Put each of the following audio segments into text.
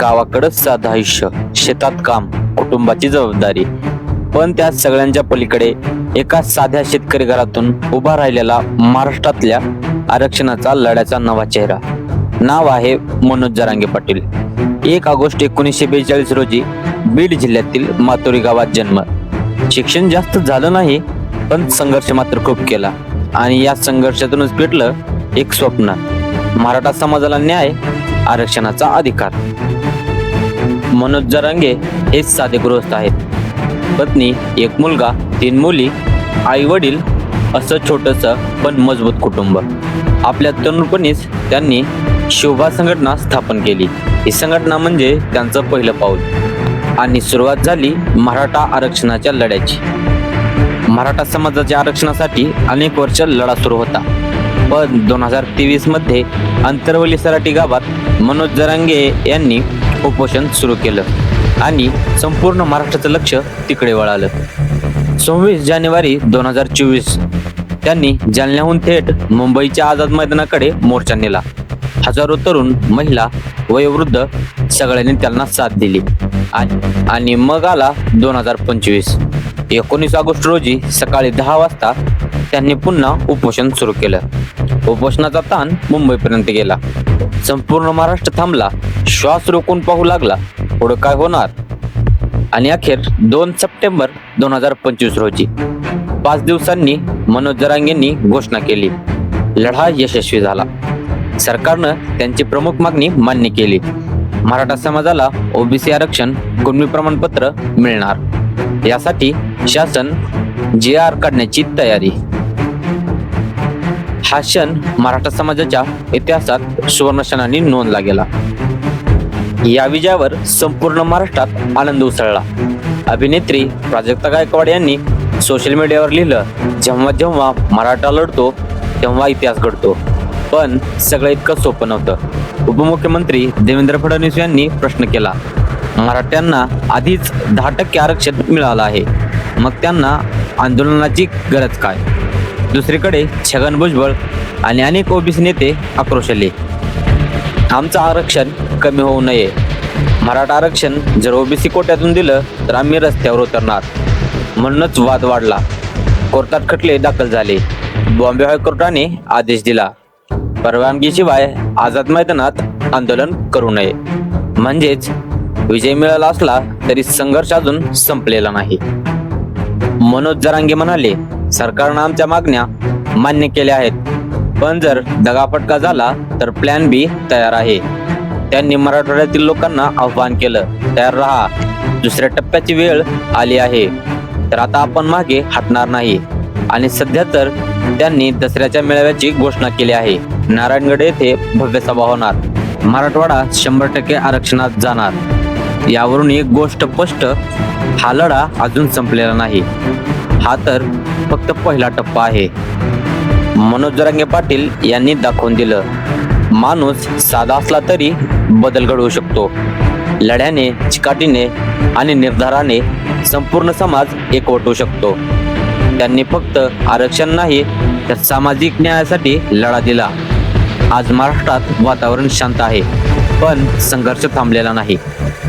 गावाकडं साधं आयुष्य शेतात काम कुटुंबाची जबाबदारी. पण त्या सगळ्यांच्या पलीकडे एका साध्या शेतकरी घरातून उभा राहिलेला महाराष्ट्रातल्या आरक्षणाचा लढ्याचा नवा चेहरा. नाव आहे मनोज जरांगे पाटील. एक ऑगस्ट एकोणीसशे बेचाळीस रोजी बीड जिल्ह्यातील मातोरी गावात जन्म. शिक्षण जास्त झालं नाही पण संघर्ष मात्र खूप केला. आणि या संघर्षातूनच भेटलं एक स्वप्न. मराठा समाजाला न्याय आरक्षणाचा अधिकार. मनोज जरांगे हे साधे गृहस्थ आहेत. पत्नी एक मुलगा तीन मुली आई वडील असं छोटस पण मजबूत कुटुंब. आपल्या तरुणपणीच त्यांनी शोभा संघटना स्थापन केली. ही संघटना म्हणजे त्यांचं पहिलं पाऊल. आणि सुरुवात झाली मराठा आरक्षणाच्या लढ्याची. मराठा समाजाच्या आरक्षणासाठी अनेक वर्ष लढा सुरू होता. पण दोन हजार तेवीसमध्ये अंतरवली सराटी गावात मनोज जरांगे यांनी उपोषण सुरू केलं आणि संपूर्ण महाराष्ट्राचं लक्ष तिकडे वळालं. सव्वीस जानेवारी दोन हजार चोवीस त्यांनी जालन्याहून थेट मुंबईच्या आझाद मैदानाकडे मोर्चा नेला. हजारो तरुण महिला वयोवृद्ध सगळ्यांनी त्यांना साथ दिली. आणि आणि मग आला दोन हजार पंचवीस. एकोणीस ऑगस्ट रोजी सकाळी दहा वाजता त्यांनी पुन्हा उपोषण सुरू केलं. उपोषणाचा ताण मुंबईपर्यंत गेला. संपूर्ण महाराष्ट्र थांबला. श्वास रोखून पाहू लागला. पुढे काय होणार? आणि अखेर दोन सप्टेंबर दोन हजार पंचवीस रोजी पाच दिवसांनी मनोज जरांगेंनी घोषणा केली. लढा यशस्वी झाला. सरकारनं त्यांची प्रमुख मागणी मान्य केली. मराठा समाजाला ओबीसी आरक्षण कुणबी प्रमाणपत्र मिळणार. यासाठी शासन जे आर काढण्याची तयारी. हा क्षण मराठा समाजाच्या इतिहासात सुवर्णक्षणाने नोंदला गेला या विजयावर संपूर्ण महाराष्ट्रात आनंद उसळला. अभिनेत्री प्राजक्ता गायकवाड यांनी सोशल मीडियावर लिहिलं जेव्हा जेव्हा मराठा लढतो तेव्हा इतिहास घडतो. पण सगळं इतकं सोपं नव्हतं. उपमुख्यमंत्री देवेंद्र फडणवीस यांनी प्रश्न केला मराठ्यांना आधीच दहा टक्के आरक्षण मिळालं आहे. मग त्यांना आंदोलनाची गरज काय? दुसरीकडे छगन भुजबळ आणि अनेक ओबीसी नेते आक्रोशले आमचं आरक्षण कमी होऊ नये. मराठा आरक्षण जर ओबीसी कोट्यातून दिलं तर आम्ही रस्त्यावर उतरणार. म्हणूनच वाद वाढला. कोर्टात खटले दाखल झाले. बॉम्बे हायकोर्टाने आदेश दिला. परवानगीशिवाय आझाद मैदानात आंदोलन करू नये. म्हणजेच विजय मिळाला असला तरी संघर्ष अजून संपलेला नाही. मनोज जरांगे म्हणाले सरकारनं आमच्या मागण्या मान्य केल्या आहेत. पण जर दगाफटका झाला तर प्लॅन बी तयार आहे. त्यांनी मराठवाड्यातील लोकांना आव्हान केलं. तयार राहा. दुसऱ्या टप्प्याची वेळ आली आहे. तर आता आपण मागे हटणार नाही. आणि सध्या तर त्यांनी दसऱ्याच्या मेळाव्याची घोषणा केली आहे. नारायणगड येथे भव्य सभा होणार. मराठवाडा शंभर टक्के आरक्षणात जाणार. यावरून एक गोष्ट स्पष्ट हा लढा अजून संपलेला नाही. हा तर फक्त पहिला टप्पा आहे. मनोज जरांगे पाटील यांनी दाखवून दिलं. माणूस साधा असला तरी बदल घडवू शकतो. लढ्याने चिकाटीने आणि निर्धाराने संपूर्ण समाज एकवटू शकतो. त्यांनी फक्त आरक्षण नाही तर सामाजिक न्यायासाठी लढा दिला. आज महाराष्ट्रात वातावरण शांत आहे पण संघर्ष थांबलेला नाही.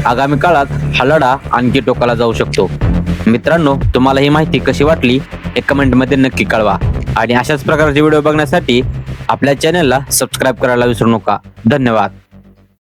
आगामी काळात हा लढा आणखी टोकाला जाऊ शकतो. मित्रांनो तुम्हाला ही माहिती कशी वाटली? हे कमेंटमध्ये नक्की कळवा. आणि अशाच प्रकारचे व्हिडिओ बघण्यासाठी आपल्या चॅनलला सबस्क्राईब करायला विसरू नका. धन्यवाद.